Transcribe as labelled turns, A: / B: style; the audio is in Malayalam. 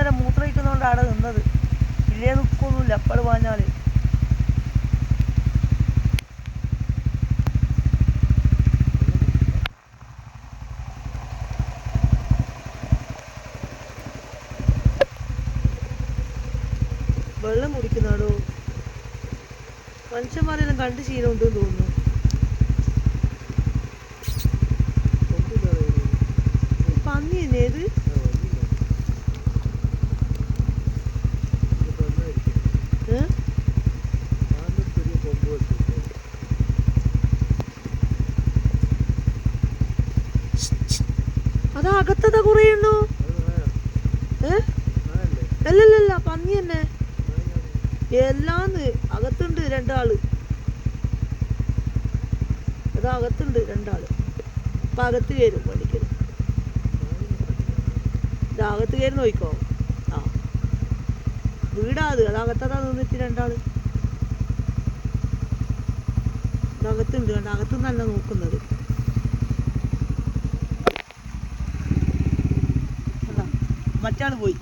A: അതുകൊണ്ട് അവിടെ നിന്നത്. ഇല്ലേ നിൽക്കൊന്നുമില്ല അപ്പട് പാഞ്ഞാൽ. വെള്ളം കുടിക്കുന്നാടോ? മനുഷ്യന്മാരെല്ലാം കണ്ട് ശീലമുണ്ടെന്ന് തോന്നുന്നു. പന്നി തന്നെ ഇത്? അത് അകത്തത കുറേ അല്ലല്ലല്ല പന്നി തന്നെ. എല്ലാന്ന് അകത്തുണ്ട് രണ്ടാൾ. അത് അകത്തുണ്ട് രണ്ടാൾ. അപ്പൊ അകത്ത് കയറും പണിക്കര് ഇത് അകത്ത് കയറി നോക്കോ ആ. വീടാത് അത്. അകത്തതാ നിന്നിട്ട് രണ്ടാൾ. അകത്തുണ്ട് കണ്ട? അകത്ത് നല്ല നോക്കുന്നത്. കണ്ടാ? പോയി